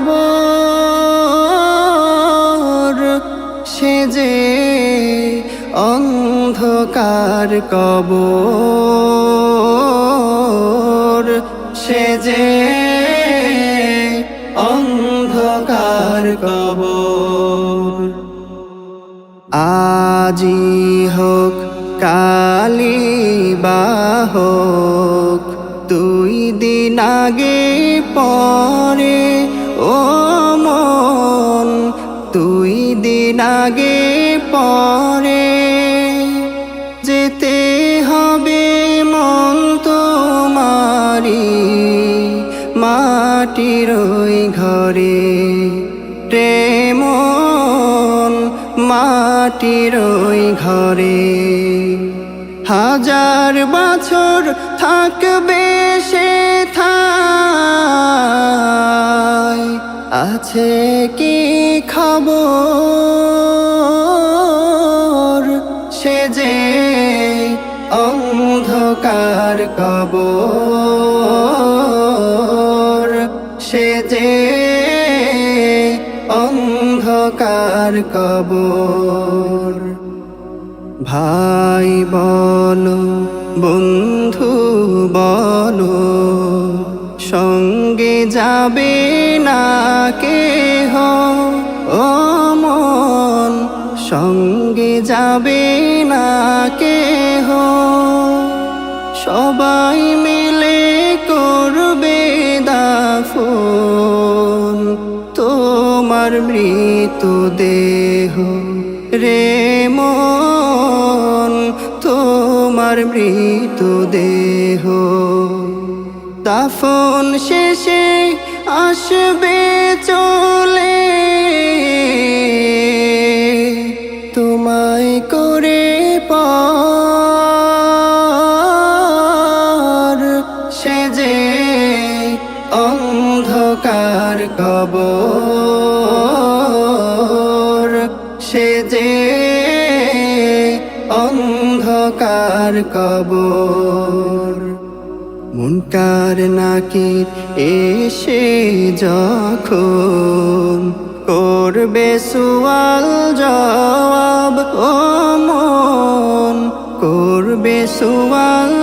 খবর, সে যে অন্ধকার কবর, সে যে অন্ধকার কবর। আজি হোক, কালি বা হোক, দুই দিন আগে পরে ও মন, দুই দিন আগে পরে যেতে হবে মন তোমারি মাটির ঘরে প্রেমন, মাটির ঘরে। হাজার বছর থাকবে সে থাই। আছে কি খবর? সে যে অন্ধকার কবর। সে যে অন্ধকার কবর। ভাই বলো, বন্ধু বলো, সঙ্গে যাবে না কেহ? ও মন সঙ্গে যাবে না কেহ? সবাই মিলে করবে দাফন, তোমার মৃত্যু দেহ রে মন। তোমার মৃত্যু দেহ দাফন শেষে আসবে চলে। তোমায় করে পার। সে যে অন্ধকার কবর। সে যে অন্ধকার কবর। মুনকার নাকি এসে যখন করবে সুয়াল জবাব ও মন করবে সুয়াল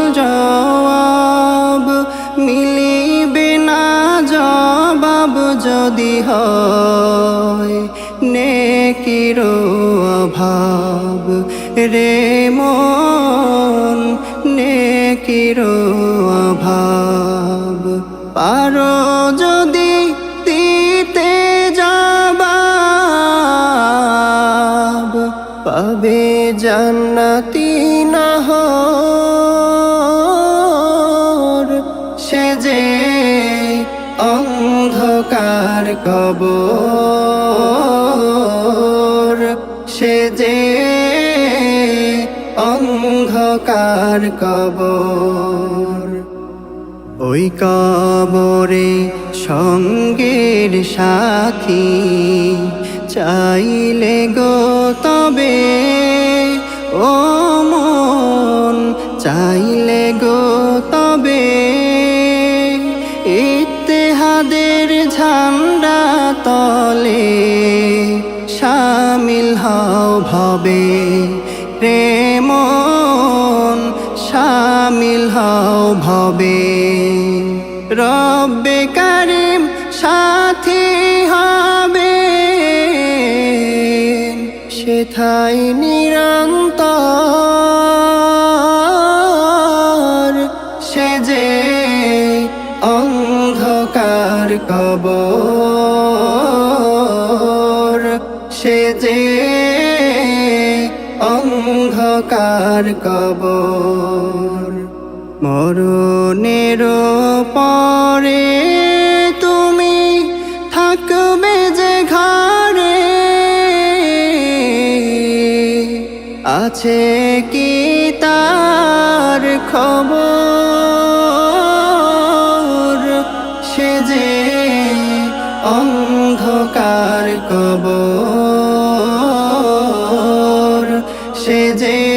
রে মন, নেকির অভাব। পারো যদি দিতে যাবাব পাবে জান্নাতি নহর। সে যে অন্ধকার কবর, সে যে অন্ধকার কবর। ওই কবরে সঙ্গের সাথী চাইলে গো তবে ও মন চাইলে ভবে। রব্বে কারিম সাথী হবে। সেথাই নিরন্তর সে যে অন্ধকার কবর সে যে অন্ধকার কবর। মরণের পরে তুমি থাকবে যে ঘরে আছে কি তার খবর? সে যে অন্ধকার কবর। সে যে